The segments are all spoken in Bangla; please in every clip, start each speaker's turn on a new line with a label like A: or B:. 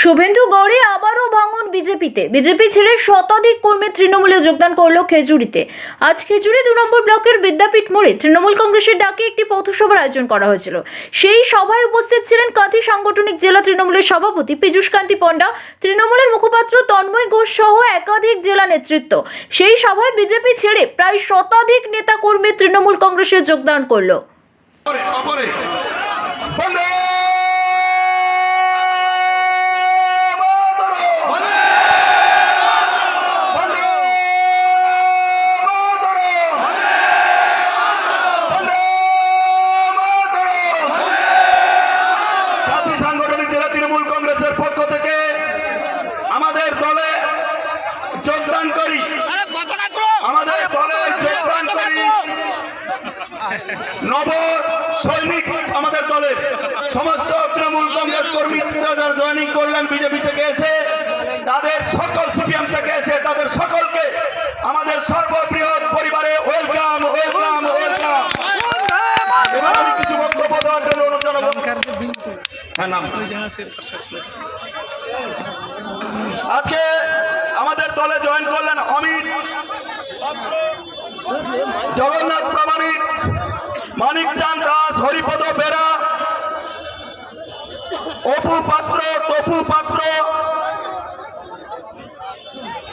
A: শুভেন্দু গৌড়ে আবারও ভাঙন বিজেপিতে। বিজেপি ছেড়ে শতাধিক কর্মী তৃণমূলে যোগদান করল খেজুরিতে। আজ খেজুরি দু নম্বর ব্লকের বিদ্যাপীঠ মোড়ে তৃণমূল কংগ্রেসের ডাকে একটি পথসভার আয়োজন করা হয়েছিল। সেই সভায় উপস্থিত ছিলেন কাঁথি সাংগঠনিক জেলা তৃণমূলের সভাপতি পীযূষ কান্তি পণ্ডা, তৃণমূলের মুখপাত্র তন্ময় ঘোষ সহ একাধিক জেলা নেতৃত্ব। সেই সভায় বিজেপি ছেড়ে প্রায় শতাধিক নেতা কর্মী তৃণমূল কংগ্রেসে যোগদান করল
B: অপরে অপরে বন্দে মাতরম! বন্দে মাতরম! বন্দে মাতরম! জাতীয় সাংগঠনিক জেলা তৃণমূল কংগ্রেসের পক্ষ থেকে আমাদের দলে যোগদানকারী আমাদের দলে যোগদানকারী নব সৈনিক আমাদের দলের সমস্ত তৃণমূল কংগ্রেস কর্মী যারা জয়েনিং করলেন বিজেপি থেকে এসে, তাদের সকল সিপিএম থেকে এসে, তাদের সকলকে আমাদের সর্ববৃহৎ পরিবারে ওয়েলকাম ওয়েলকাম ওয়েলকাম কিছু বক্তব্য দেওয়ার জন্য হ্যাঁ নাম। আজকে আমাদের দলে জয়েন করলেন অমিত জগন্নাথ প্রামাণিক মানিক চাঁদ দাস, হরিপদ বেরা। অপু পাত্র, তপু পাত্র।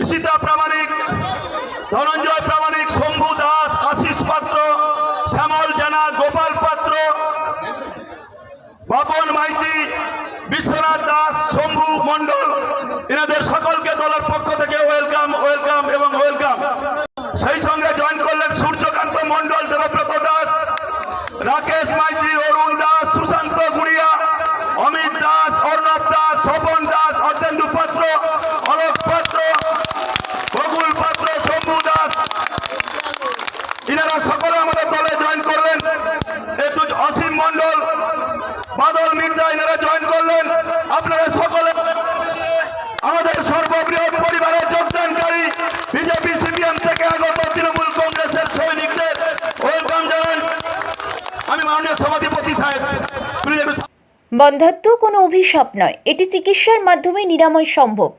B: সীতা প্রামাণিক, ধনঞ্জয় প্রামাণিক, শম্ভু দাস, আশিস পাত্র, শ্যামল জানা, গোপাল পাত্র। বাপন মাইতি, বিশ্বনাথ দাস, শম্ভু মণ্ডল, এনাদের সকলকে দলের পক্ষ মাইতি অরুণ দাস, সুশান্ত গুড়িয়া, অমিত দাস, অর্ণব দাস, স্বপন দাস অর্চেন্দু পাত্র, অলোক পাত্র বকুল পাত্র, শম্ভু দাস। এনারা সকলে আমাদের দলে জয়েন করলেন একটু অসীম মন্ডল বাদল মির্জা এনারা জয়েন করলেন আপনারা সকলে আমাদের সর্ববৃহৎ পরিবারের যোগদানকারী বিজেপি সিপিএম থেকে আগত তৃণমূল কংগ্রেসের সৈনিকদের ওয়েলকাম জানান আমি মাননীয় সভাধিপতি সাহেব বিজেপি
A: বন্ধাত্ম কোনো অভিশাপ নয়। এটি চিকিৎসার মাধ্যমে নিরাময় সম্ভব।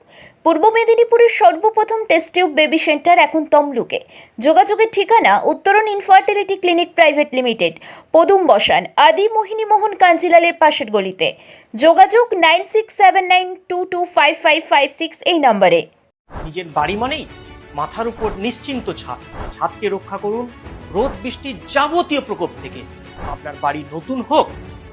A: পূর্ব মেদিনীপুরের সর্বপ্রথম টেস্ট টিউব বেবি সেন্টার এখন তমলুকে। যোগাযোগের ঠিকানা উত্তরণ ইনফার্টিলিটি ক্লিনিক প্রাইভেট লিমিটেড পদুম বসান, আদি মোহিনী মোহন কাঞ্জিলালের পাশের গলিতে। যোগাযোগ nine six seven nine two two five five five six এই নম্বরে।
C: নিজের বাড়ি মানেই মাথার উপর নিশ্চিন্ত ছাদ। ছাদকে রক্ষা করুন রোদ বৃষ্টির যাবতীয় প্রকোপ থেকে। আপনার বাড়ি নতুন হোক